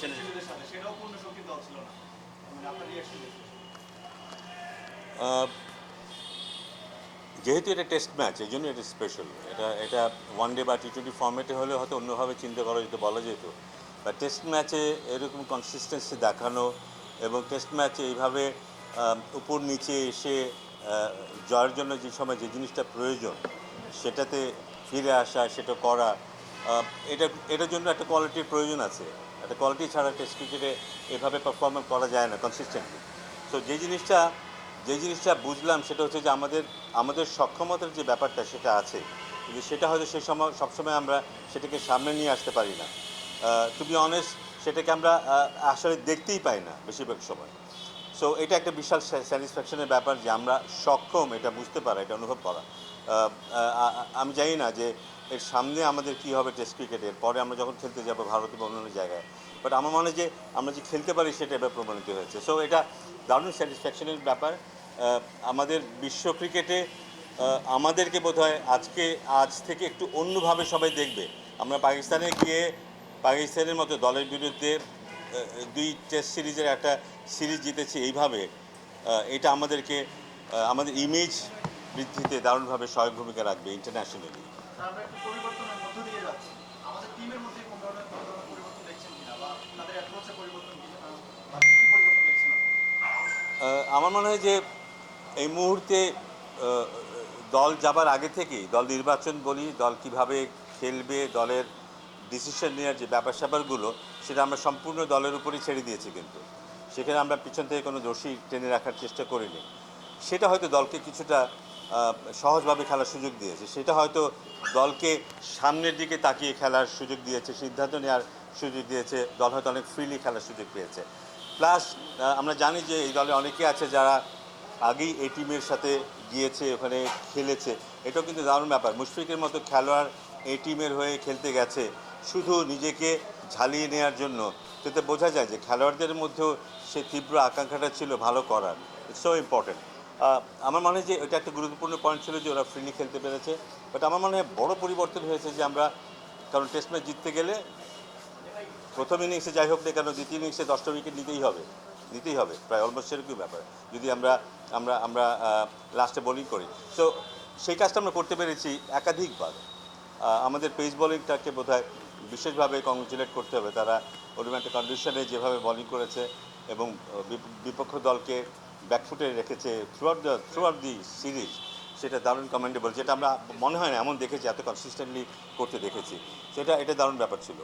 ছেলে শিশুদের সাথে সেটাও পূর্ণ শক্তি দল ছিল না। মানে আপনার রিয়াকশন যেহেতু এটা টেস্ট ম্যাচ এই জন্য এটা স্পেশাল এটা এটা ওয়ান ডে বা টি টোয়েন্টি ফর্মেটে হলে হয়তো অন্যভাবে চিন্তা করা যেত বলা যেত। বা টেস্ট ম্যাচে এরকম কনসিস্টেন্সি দেখানো এবং টেস্ট ম্যাচে এইভাবে উপর নিচে এসে জয়ের জন্য যে সময় যে জিনিসটা প্রয়োজন সেটাতে ফিরে আসা সেটা করা এটা, এটার জন্য একটা কোয়ালিটির প্রয়োজন আছে। একটা কোয়ালিটি ছাড়া টেস্ট ক্রিকেটে এভাবে পারফরমেন্স করা যায় না কনসিস্টেন্টলি তো যে জিনিসটা যে জিনিসটা বুঝলাম সেটা হচ্ছে যে আমাদের আমাদের সক্ষমতার যে ব্যাপারটা সেটা আছে। কিন্তু সেটা হয়তো সেই সময়, সবসময় আমরা সেটাকে সামনে নিয়ে আসতে পারি না। টু বি অনেস্ট সেটাকে আমরা আসলে দেখতেই পাই না বেশিরভাগ সময়। সো এটা একটা বিশাল স্যাটিসফ্যাকশনের ব্যাপার যে আমরা সক্ষম, এটা বুঝতে পারা, এটা অনুভব করা। আমি জানি না যে এর সামনে আমাদের কি হবে টেস্ট ক্রিকেটের পরে আমরা যখন খেলতে যাব ভারতে বা অন্যান্য জায়গায়। বাট আমার মনে হয় যে, আমরা যে খেলতে পারি সেটা এবার প্রমাণিত হয়েছে। সো এটা দারুণ স্যাটিসফ্যাকশনের ব্যাপার। আমাদের বিশ্ব ক্রিকেটে আমাদেরকে বোধহয় আজকে, আজ থেকে একটু অন্যভাবে সবাই দেখবে। আমরা পাকিস্তানে গিয়ে, পাকিস্তানের মতো দলের বিরুদ্ধে দুই টেস্ট সিরিজের একটা সিরিজ জিতেছি এইভাবে এটা আমাদেরকে আমাদের ইমেজ বৃদ্ধিতে দারুণভাবে সহায়ক ভূমিকা রাখবে ইন্টারন্যাশনালি আমরা মনে হয় যে এই মুহূর্তে দল যাবার আগে থেকেই দল নির্বাচন বলি দল কীভাবে খেলবে দলের ডিসিশন নেওয়ার যে ব্যাপার স্যাপারগুলো সেটা আমরা সম্পূর্ণ দলের উপরেই ছেড়ে দিয়েছি কিন্তু। সেখানে আমরা পিছন থেকে কোনো দোষী টেনে রাখার চেষ্টা করিনি। সেটা হয়তো দলকে কিছুটা সহজভাবে খেলার সুযোগ দিয়েছে। সেটা হয়তো দলকে সামনের দিকে তাকিয়ে খেলার সুযোগ দিয়েছে, সিদ্ধান্ত নেওয়ার সুযোগ দিয়েছে, দল হয়তো অনেক ফ্রিলি খেলার সুযোগ পেয়েছে। প্লাস আমরা জানি যে এই দলে অনেকে আছে যারা আগেই এই টিমের সাথে গিয়েছে, ওখানে খেলেছে। এটাও কিন্তু দারুণ ব্যাপার। মুশফিকের মতো খেলোয়াড় এই টিমের হয়ে খেলতে গেছে শুধু নিজেকে ঝালিয়ে নেওয়ার জন্য। তাতে বোঝা যায় যে খেলোয়াড়দের মধ্যেও সে তীব্র আকাঙ্ক্ষাটা ছিল ভালো করার। ইটস সো ইম্পর্টেন্ট আমার মনে হয় যে এটা একটা গুরুত্বপূর্ণ পয়েন্ট ছিল যে ওরা ফ্রিলি খেলতে পেরেছে। বাট আমার মনে হয় বড় পরিবর্তন হয়েছে যে আমরা, কারণ টেস্ট ম্যাচ জিততে গেলে প্রথম ইনিংসে যাই হোক না কেন, দ্বিতীয় ইনিংসে দশটা উইকেট নিতেই হবে নিতেই হবে, প্রায় অলমোস্ট সেরকম ব্যাপার। যদি আমরা আমরা আমরা লাস্টে বোলিং করি। সো সেই কাজটা আমরা করতে পেরেছি একাধিকবার। আমাদের পেস বোলিংটাকে বোধ হয় বিশেষভাবে কংগ্রেচুলেট করতে হবে। তারা একটা কন্ডিশনে যেভাবে বোলিং করেছে এবং বিপ- বিপক্ষ দলকে ব্যাকফুটে রেখেছে throughout the throughout the series সেটা দারুণ কমেন্ডেবল যেটা আমরা মনে হয় না এমন দেখেছি এত কনসিস্টেন্টলি করতে দেখেছি। সেটা এটা দারুণ ব্যাপার ছিল।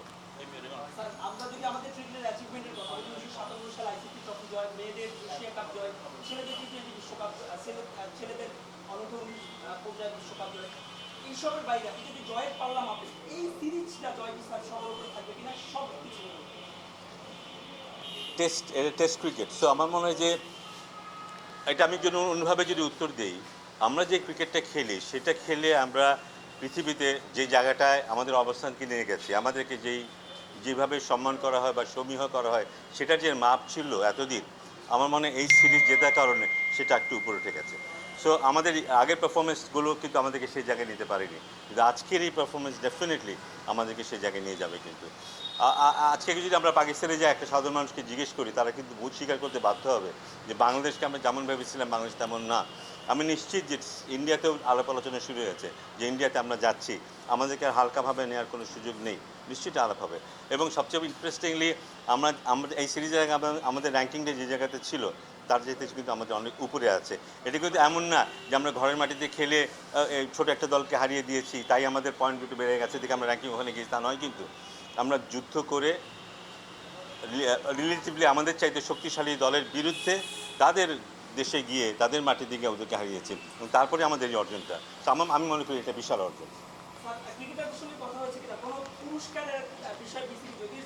এইসবের বাইরে আপনি যদি জয়ের এই সিরিজটা জয় সবার উপরে থাকবে কিনা সব কিছু টেস্ট টেস্ট ক্রিকেট সো আমার মনে হয় যে এটা আমি যেন অন্যভাবে যদি উত্তর দিই, আমরা যে ক্রিকেটটা খেলি, সেটা খেলে আমরা পৃথিবীতে যে জায়গাটায় আমাদের অবস্থানকে নিয়ে গেছি আমাদেরকে যেই, যেভাবে সম্মান করা হয় বা সমীহ করা হয়, সেটার যে মাপ ছিল এতদিন, আমার মনে এই সিরিজ জেতার কারণে সেটা একটু উপরে উঠে গেছে সো আমাদের আগের পারফরমেন্সগুলো কিন্তু আমাদেরকে সেই জায়গায় নিতে পারেনি। কিন্তু আজকের এই পারফরমেন্স ডেফিনেটলি আমাদেরকে সেই জায়গায় নিয়ে যাবে কিন্তু। আজকে যদি আমরা পাকিস্তানে যাই, একটা সাধারণ মানুষকে জিজ্ঞেস করি, তারা কিন্তু বুঝ স্বীকার করতে বাধ্য হবে যে বাংলাদেশকে আমরা যেমন ভেবেছিলাম, বাংলাদেশ তেমন না। আমি নিশ্চিত যে ইন্ডিয়াতেও আলাপ আলোচনা শুরু হয়েছে যে ইন্ডিয়াতে আমরা যাচ্ছি। আমাদেরকে আর হালকাভাবে নেওয়ার কোনো সুযোগ নেই। নিশ্চিত আলাপ হবে। এবং সবচেয়ে ইন্টারেস্টিংলি আমরা আমাদের এই সিরিজের আমাদের র্যাঙ্কিংটা যে জায়গাতে ছিল তার যেতে কিন্তু আমাদের অনেক উপরে আছে। এটা কিন্তু এমন না যে আমরা ঘরের মাটিতে খেলে ছোট একটা দলকে হারিয়ে দিয়েছি, তাই আমাদের পয়েন্ট দুটো বেড়ে গেছে দেখে আমরা র্যাঙ্কিং ওখানে গিয়েছি, তা নয় কিন্তু। আমরা যুদ্ধ করে রিলেটিভলি আমাদের চাইতে শক্তিশালী দলের বিরুদ্ধে তাদের দেশে গিয়ে, তাদের মাটির দিকে ওদেরকে হারিয়েছি। এবং তারপরে আমাদের এই অর্জনটা। তো আমার, আমি মনে করি এটা বিশাল অর্জন। পুরস্কারের যদি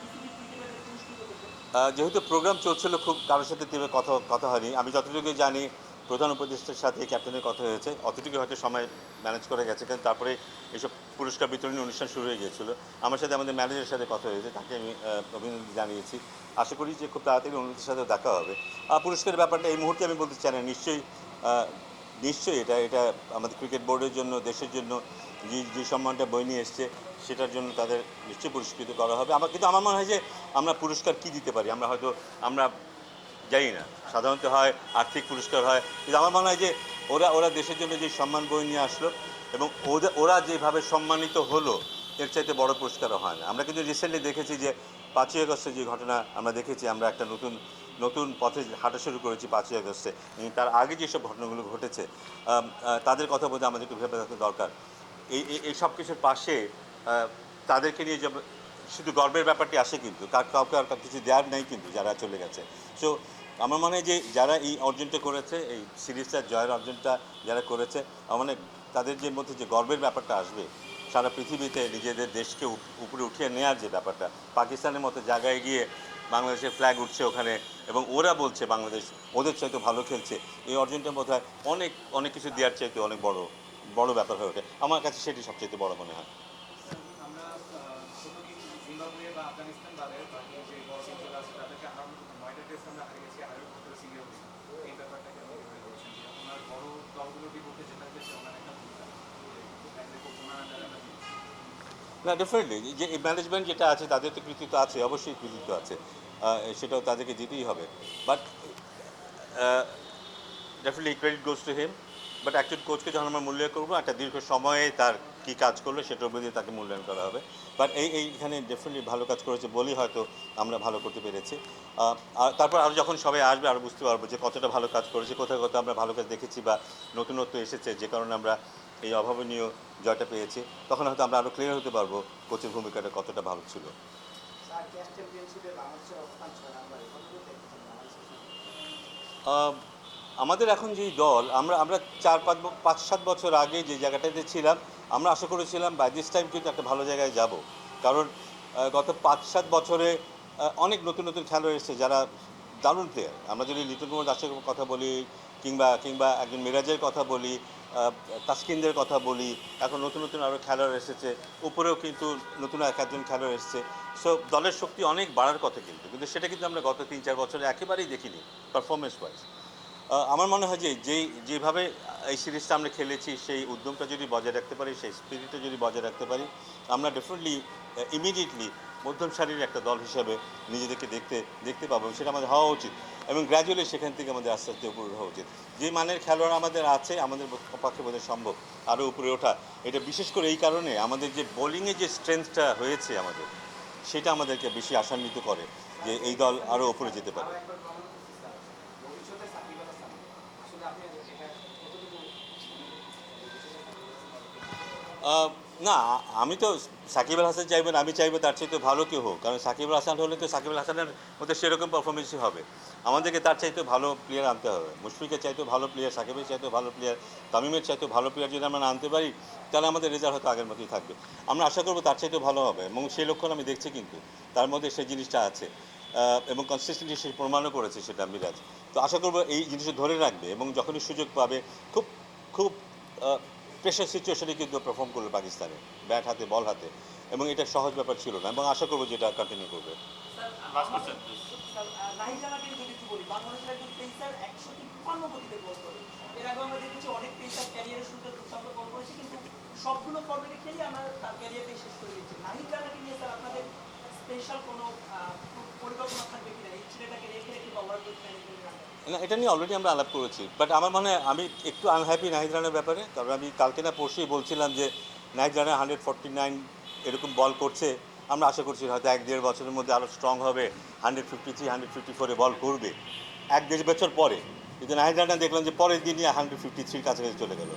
বিসিবি ক্রিকেটারদের পুরস্কৃত করবে আহ, যেহেতু প্রোগ্রাম চলছিল, খুব কারোর সাথে তীব্র কথা কথা হয়নি। আমি যতটুকু জানি, প্রধান উপদেষ্টার সাথে ক্যাপ্টেনের কথা হয়েছে। অতটুকু হয়তো সময় ম্যানেজ করে গেছে কিন্তু তারপরে এইসব পুরস্কার বিতরণী অনুষ্ঠান শুরু হয়ে গিয়েছিল। আমার সাথে আমাদের ম্যানেজারের সাথে কথা হয়েছে, তাকে আমি অভিনন্দন জানিয়েছি। আশা করি যে খুব তাড়াতাড়ি অনুরোধের সাথে দেখা হবে। আর পুরস্কারের ব্যাপারটা এই মুহূর্তে আমি বলতে চাই না, নিশ্চয়ই নিশ্চয়ই এটা এটা আমাদের ক্রিকেট বোর্ডের জন্য, দেশের জন্য যে যে সম্মানটা বই নিয়ে এসছে সেটার জন্য তাদের নিশ্চয়ই পুরস্কৃত করা হবে। আমার কিন্তু আমার মনে হয় যে আমরা পুরস্কার কি দিতে পারি? আমরা হয়তো আমরা জানি না। সাধারণত হয় আর্থিক পুরস্কার হয়। কিন্তু আমার মনে হয় যে ওরা ওরা দেশের জন্য যে সম্মান বই নিয়ে আসলো এবং ওদের ওরা যেভাবে সম্মানিত হলো, এর চাইতে বড় পুরস্কারও হয় না। আমরা কিন্তু রিসেন্টলি দেখেছি যে পাঁচই আগস্টে যে ঘটনা আমরা দেখেছি, আমরা একটা নতুন নতুন পথে হাঁটা শুরু করেছি পাঁচই আগস্টে। তার আগে যেসব ঘটনাগুলো ঘটেছে তাদের কথা বলতে আমাদের একটু ভেবে রাখতে দরকার। এই এই- সব কিছুর পাশে তাদেরকে নিয়ে যে শুধু গর্বের ব্যাপারটি আসে কিন্তু কার কাউকে আর কিছু দেওয়ার নেই কিন্তু যারা চলে গেছে। সো আমার মনে হয় যে যারা এই অর্জনটা করেছে, এই সিরিজটা, জয়ের অর্জনটা যারা করেছে, আমার মনে তাদের যে মধ্যে যে গর্বের ব্যাপারটা আসবে, সারা পৃথিবীতে নিজেদের দেশকে উপ- উপরে উঠিয়ে নেওয়ার যে ব্যাপারটা, পাকিস্তানের মতো জায়গায় গিয়ে বাংলাদেশের ফ্ল্যাগ উঠছে ওখানে এবং ওরা বলছে বাংলাদেশ ওদের চাইতে ভালো খেলছে, এই অর্জনটা বোধ হয় অনেক অনেক কিছু দেওয়ার চাইতে অনেক বড় বড় ব্যাপার হয়ে ওঠে। আমার কাছে সেটি সবচেয়ে বড় মনে হয় আমরা আহ, ছোট কিছু বাদে বাকি যে আছে, তাদেরকে নয়টা টেস্ট আমরা হারিয়ে গেছি আরও এই ব্যাপারটাকে বলছেন যে ওনার বড় বিপক্ষে ক্ষেত্রে ওনার একটা ভূমিকা। না ডেফিনেটলি যে ম্যানেজমেন্ট যেটা আছে, তাদের তো কৃতিত্ব আছে, অবশ্যই কৃতিত্ব আছে। সেটাও তাদেরকে দিতেই হবে। But definitely credit goes to him but একজন কোচকে যখন আমরা মূল্যায়ন করব, একটা দীর্ঘ সময়ে তার কী কাজ করল সেটার উপর দিয়ে তাকে মূল্যায়ন করা হবে। বাট এই এইখানে ডেফিনেটলি ভালো কাজ করেছে বলেই হয়তো আমরা ভালো করতে পেরেছি। আর তারপর আরও যখন সবাই আসবে আরও বুঝতে পারব যে কতটা ভালো কাজ করেছে কোথায় কোথাও আমরা ভালো কাজ দেখেছি বা নতুনত্ব এসেছে যে কারণে আমরা এই অভাবনীয় জয়টা পেয়েছি তখন হয়তো আমরা আরও ক্লিয়ার হতে পারব কোচের ভূমিকাটা কতটা ভালো ছিল। আমাদের এখন যেই দল আমরা আমরা চার পাঁচ পাঁচ সাত বছর আগে যে জায়গাটাতে ছিলাম আমরা আশা করেছিলাম বাই দিস টাইম কিন্তু একটা ভালো জায়গায় যাব। কারণ গত পাঁচ সাত বছরে অনেক নতুন নতুন খেলোয়াড় এসেছে যারা দারুণ প্লেয়ার আমরা যদি লিটন কুমার দাসের কথা বলি, কিংবা কিংবা একজন মিরাজের কথা বলি তাসকিনদের কথা বলি, এখন নতুন নতুন আরও খেলোয়াড় এসেছে, উপরেও কিন্তু নতুন এক একজন খেলোয়াড় এসেছে। সো দলের শক্তি অনেক বাড়ার কথা কিন্তু কিন্তু সেটা কিন্তু আমরা গত তিন চার বছরে একেবারেই দেখিনি পারফরমেন্স ওয়াইজ আমার মনে হয় যে যেই, যেভাবে এই সিরিজটা আমরা খেলেছি, সেই উদ্যমটা যদি বজায় রাখতে পারি, সেই স্পিরিটটা যদি বজায় রাখতে পারি, আমরা ডেফিনেটলি ইমিডিয়েটলি মধ্যম সারির একটা দল হিসেবে নিজেদেরকে দেখতে দেখতে পাবো সেটা আমাদের হওয়া উচিত এবং গ্র্যাজুয়ালি সেখান থেকে আমাদের আস্তে আস্তে উপরে ওঠা উচিত। যে মানের খেলোয়াড় আমাদের আছে, আমাদের পক্ষে বোধহয় সম্ভব আরও উপরে ওঠা। এটা বিশেষ করে এই কারণে আমাদের যে বোলিংয়ে যে স্ট্রেংথটা হয়েছে আমাদের, সেটা আমাদেরকে বেশি আশান্বিত করে যে এই দল আরও উপরে যেতে পারে আরও একবার প্রমাণ করছি স্যার ভবিষ্যতে সাকিব আল হাসান আসলে আপনি এটা কতটুকু আহ, না, আমি তো সাকিব আল হাসান চাইবেন আমি চাইব তার চাইতে ভালো কেউ হোক। কারণ সাকিব আল হাসান হলে তো সাকিব আল হাসানের মধ্যে সেরকম পারফরমেন্সই হবে। আমাদেরকে তার চাইতে ভালো প্লেয়ার আনতে হবে। মুশফিকের চাইতে ভালো প্লেয়ার সাকিবের চাইতেও ভালো প্লেয়ার তামিমের চাইতেও ভালো প্লেয়ার যদি আমরা আনতে পারি, তাহলে আমাদের রেজাল্ট হয়তো আগের মতোই থাকবে। আমরা আশা করব তার চাইতে ভালো হবে এবং সেই লক্ষণ আমি দেখছি কিন্তু। তার মধ্যে সেই জিনিসটা আছে এবং কনসিস্টেন্টলি সে প্রমাণও করেছে সেটা মিরাজ। তো আশা করব এই জিনিসটা ধরে রাখবে এবং যখনই সুযোগ পাবে, খুব খুব প্রেশার সিচুয়েশনে কিন্তু পারফর্ম করল পাকিস্তানে ব্যাট হাতে বল হাতে এবং এটা সহজ ব্যাপার ছিল না এবং আশা করব যেটা কন্টিনিউ করবে। সবগুলো ফর্মেটে খেলে আমরা তার শেষ করে দিচ্ছি। নাহিদ নিয়ে স্যার আপনাদের স্পেশাল কোনো পরিকল্পনা থাকবে কিনা এই ছেলেটাকে রেখে রেখে বা ওভার ম্যানেজমেন্টের আন্ডারে না, এটা নিয়ে অলরেডি আমরা আলাপ করেছি। বাট আমার মনে হয় আমি একটু আনহ্যাপি নাহিদ রানের ব্যাপারে, কারণ আমি কালকে না পরশুই বলছিলাম যে নাহিদ রানের হান্ড্রেড ফর্টি নাইন এরকম বল করছে। আমরা আশা করছি হয়তো এক দেড় বছরের মধ্যে আরও স্ট্রং হবে hundred fifty three hundred fifty ফোরে বল করবে। এক দেড় বছর পরে। কিন্তু নাহিদ রানা দেখলাম যে পরের দিনই হান্ড্রেড ফিফটি থ্রির কাছাকাছি চলে গেল।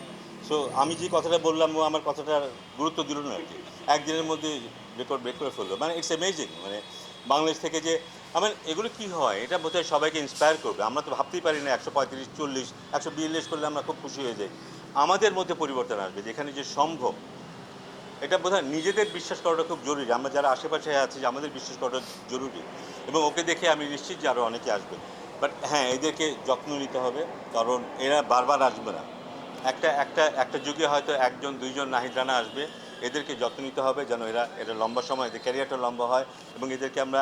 সো আমি যে কথাটা বললাম, ও আমার কথাটার গুরুত্ব দিল না আর কি। একদিনের মধ্যে রেকর্ড ব্রেক করে ফেলল। মানে ইটস অ্যামেজিং মানে বাংলাদেশ থেকে যে আমার এগুলো কি হয়? এটা বোধহয় সবাইকে ইন্সপায়ার করবে। আমরা তো ভাবতেই পারি না, একশো পঁয়ত্রিশ, চল্লিশ, একশো বিয়াল্লিশ করলে আমরা খুব খুশি হয়ে যাই। আমাদের মধ্যে পরিবর্তন আসবে যেখানে যে সম্ভব, এটা বোধহয় নিজেদের বিশ্বাস করাটা খুব জরুরি। আমরা যারা আশেপাশে আছি আমাদের বিশ্বাস করাটা জরুরি। এবং ওকে দেখে আমি নিশ্চিত যে আরও অনেকে আসবে। বাট হ্যাঁ এদেরকে যত্ন নিতে হবে, কারণ এরা বারবার আসবে না। একটা একটা একটা যুগে হয়তো একজন, দুইজন নাহিদ রানা আসবে। এদেরকে যত্ন নিতে হবে যেন এরা, এটা লম্বা সময়, এদের ক্যারিয়ারটা লম্বা হয় এবং এদেরকে আমরা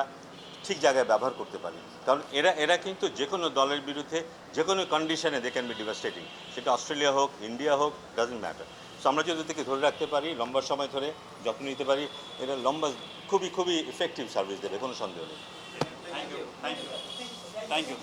ঠিক জায়গায় ব্যবহার করতে পারি। কারণ এরা এরা কিন্তু যে কোনো দলের বিরুদ্ধে, যে কোনো কন্ডিশনে দে ক্যান বি ডিভাস্টেটিং সেটা অস্ট্রেলিয়া হোক, ইন্ডিয়া হোক ডাজেন্ট ম্যাটার সো আমরা যদি থেকে ধরে রাখতে পারি, লম্বা সময় ধরে যত্ন নিতে পারি এটা লম্বা, খুবই খুবই ইফেক্টিভ সার্ভিস দেবে, কোনো সন্দেহ নেই। Thank you thank you thank you